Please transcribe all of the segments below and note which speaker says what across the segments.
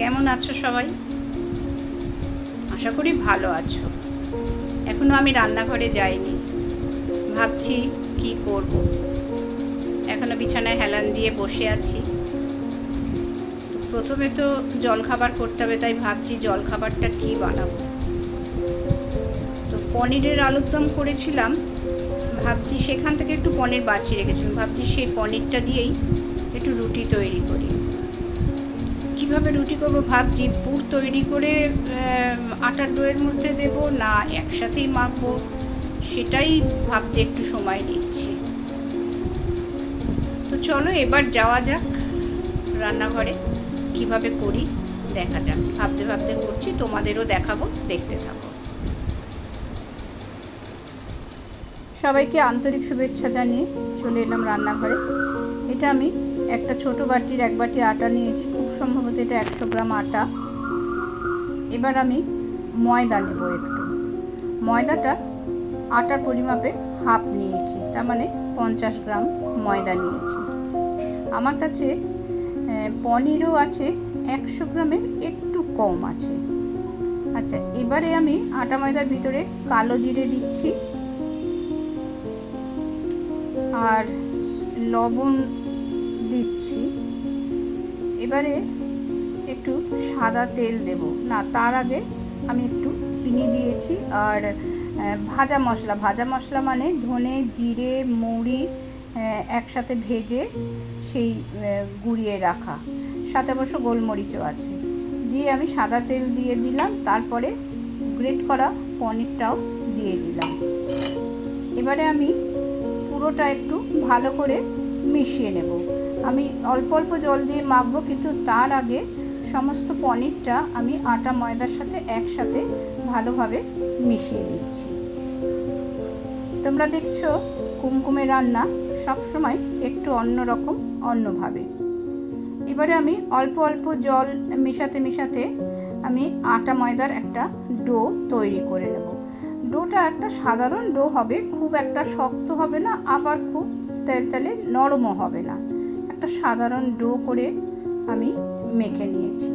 Speaker 1: কেমন আছো সবাই? আশা করি ভালো আছো। এখনও আমি রান্নাঘরে যাইনি। ভাবছি কি করব। এখনও বিছানায় হেলান দিয়ে বসে আছি। প্রথমে তো জলখাবার করতে হবে, তাই ভাবছি জলখাবারটা কি বানাবো? তো পনিরের আলুর দম করেছিলাম। ভাবছি সেখান থেকে একটু পনির বাঁচিয়ে রেখেছিলাম। ভাবছি সেই পনিরটা দিয়েই একটু রুটি তৈরি করি। কীভাবে রুটি করব ভাবছি পুর তৈরি করে আটার ডোয়ের মধ্যে দেব, না একসাথেই মাখবো, সেটাই ভাবতে একটু সময় নিচ্ছি। তো চলো এবার যাওয়া যাক রান্নাঘরে, কীভাবে করি দেখা যাক। ভাবতে ভাবতে করছি, তোমাদেরও দেখাবো, দেখতে থাকো। সবাইকে আন্তরিক শুভেচ্ছা জানিয়ে চলে এলাম রান্নাঘরে। এটা আমি একটা ছোট বাটির এক বাটি আটা নিয়েছি, খুব সম্ভবত এটা একশো গ্রাম আটা। এবার আমি ময়দা নেব একটু। ময়দাটা আটার পরিমাপে হাফ নিয়েছি, তার মানে পঞ্চাশ গ্রাম ময়দা নিয়েছি। আমার কাছে পনিরও আছে, একশো গ্রামের একটু কম আছে। আচ্ছা এবারে আমি আটা ময়দার ভিতরে কালো জিরে দিচ্ছি। আর লবণ দিচ্ছি। এবারে একটু সাদা তেল দেব। না, তার আগে আমি একটু চিনি দিয়েছি আর ভাজা মশলা। ভাজা মশলা মানে ধনে, জিরে, মৌরি একসাথে ভেজে সেই গুঁড়িয়ে রাখা। সাথে অবশ্য গোলমরিচও আছে। দিয়ে আমি সাদা তেল দিয়ে দিলাম। তারপরে গ্রেট করা পনিরটাও দিয়ে দিলাম। এবারে আমি পুরোটা একটু ভালো করে মিশিয়ে নেব। আমি অল্প অল্প জল দিয়ে মাখবো, কিন্তু তার আগে সমস্ত পনিরটা আমি আটা, ময়দার সাথে একসাথে ভালোভাবে মিশিয়ে নিচ্ছি। তোমরা দেখছ, কুমকুমে রান্না সবসময় একটু অন্যরকম অন্যভাবে। এবারে আমি অল্প অল্প জল মেশাতে মেশাতে আমি আটা, ময়দার একটা ডো তৈরি করে নেব। ডোটা একটা সাধারণ ডো হবে, খুব একটা শক্ত হবে না, আবার খুব তেলতেলে নরমও হবে না। একটা সাধারণ ডো করে আমি মেখে নিয়েছি।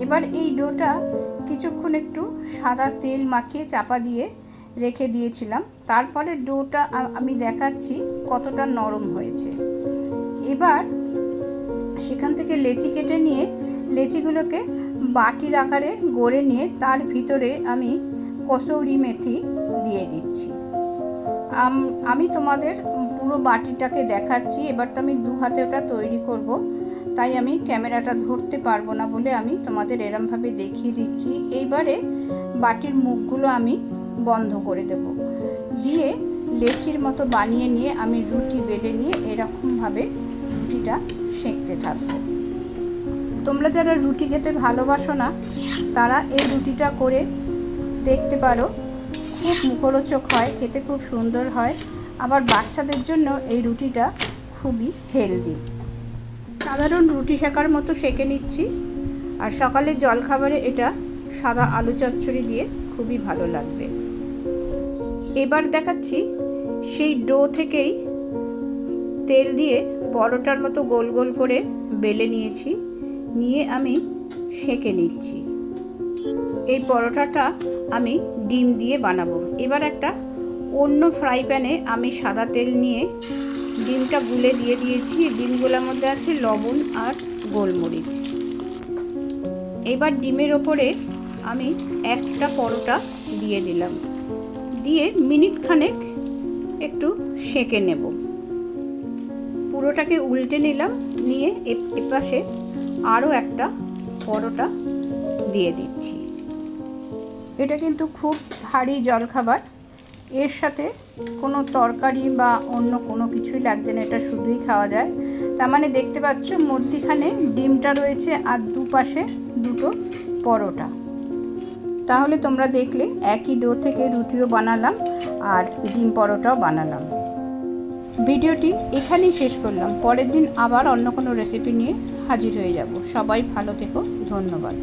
Speaker 1: এবার এই ডোটা কিছুক্ষণ একটু সাদা তেল মাখিয়ে চাপা দিয়ে রেখে দিয়েছিলাম। তারপরে ডোটা আমি দেখাচ্ছি কতটা নরম হয়েছে। এবার সেখান থেকে লেচি কেটে নিয়ে লেচিগুলোকে বাটির আকারে গড়ে নিয়ে তার ভিতরে আমি কসৌরি মেথি দিয়ে দিচ্ছি। আম- তোমাদের পুরো বাটিটাকে দেখাচ্ছি। এবার তো আমি দু হাতে ওটা তৈরি করব। তাই আমি ক্যামেরাটা ধরতে পারব না বলে আমি তোমাদের এরমভাবে দেখিয়ে দিচ্ছি। এইবারে বাটির মুখগুলো আমি বন্ধ করে দেব। দিয়ে লেচির মতো বানিয়ে নিয়ে আমি রুটি বেলে নিয়ে এরকমভাবে রুটিটা সেঁকতে থাকব। তোমরা যারা রুটি খেতে ভালোবাসো না, তারা এই রুটিটা করে দেখতে পারো। খুব মুখরোচক হয়, খেতে খুব সুন্দর হয়। আবার বাচ্চাদের জন্য এই রুটিটা খুবই হেলদি। সাধারণ রুটি শেখার মতো সেঁকে নিচ্ছি। আর সকালের জলখাবারে এটা সাদা আলু চচ্চড়ি দিয়ে খুবই ভালো লাগবে। এবার দেখাচ্ছি সেই ডো থেকেই তেল দিয়ে পরোটার মতো গোল গোল করে বেলে নিয়েছি। নিয়ে আমি সেঁকে নিচ্ছি। এই পরোটাটা আমি ডিম দিয়ে বানাবো। এবার একটা অন্য ফ্রাই প্যানে আমি সাদা তেল নিয়ে ডিমটা গুলে দিয়ে দিয়েছি। ডিমগুলোর মধ্যে আছে লবণ আর গোলমরিচ। এবার ডিমের ওপরে আমি একটা পরোটা দিয়ে দিলাম। দিয়ে মিনিট খানেক একটু সেঁকে নেব। পুরোটাকে উল্টে নিলাম, নিয়ে এপাশে আরও একটা পরোটা দিয়ে দিচ্ছি। এটা কিন্তু খুব ভারী জলখাবার। এর সাথে কোনো তরকারি বা অন্য কোনো কিছুই লাগছে না, এটা শুধুই খাওয়া যায়। তার মানে দেখতে পাচ্ছ, মধ্যিখানে ডিমটা রয়েছে আর দুপাশে দুটো পরোটা। তাহলে তোমরা দেখলে একই ডো থেকে রুটিও বানালাম আর ডিম পরোটাও বানালাম। ভিডিওটি এখানেই শেষ করলাম। পরের দিন আবার অন্য কোনো রেসিপি নিয়ে হাজির হয়ে যাব। সবাই ভালো থেকো। ধন্যবাদ।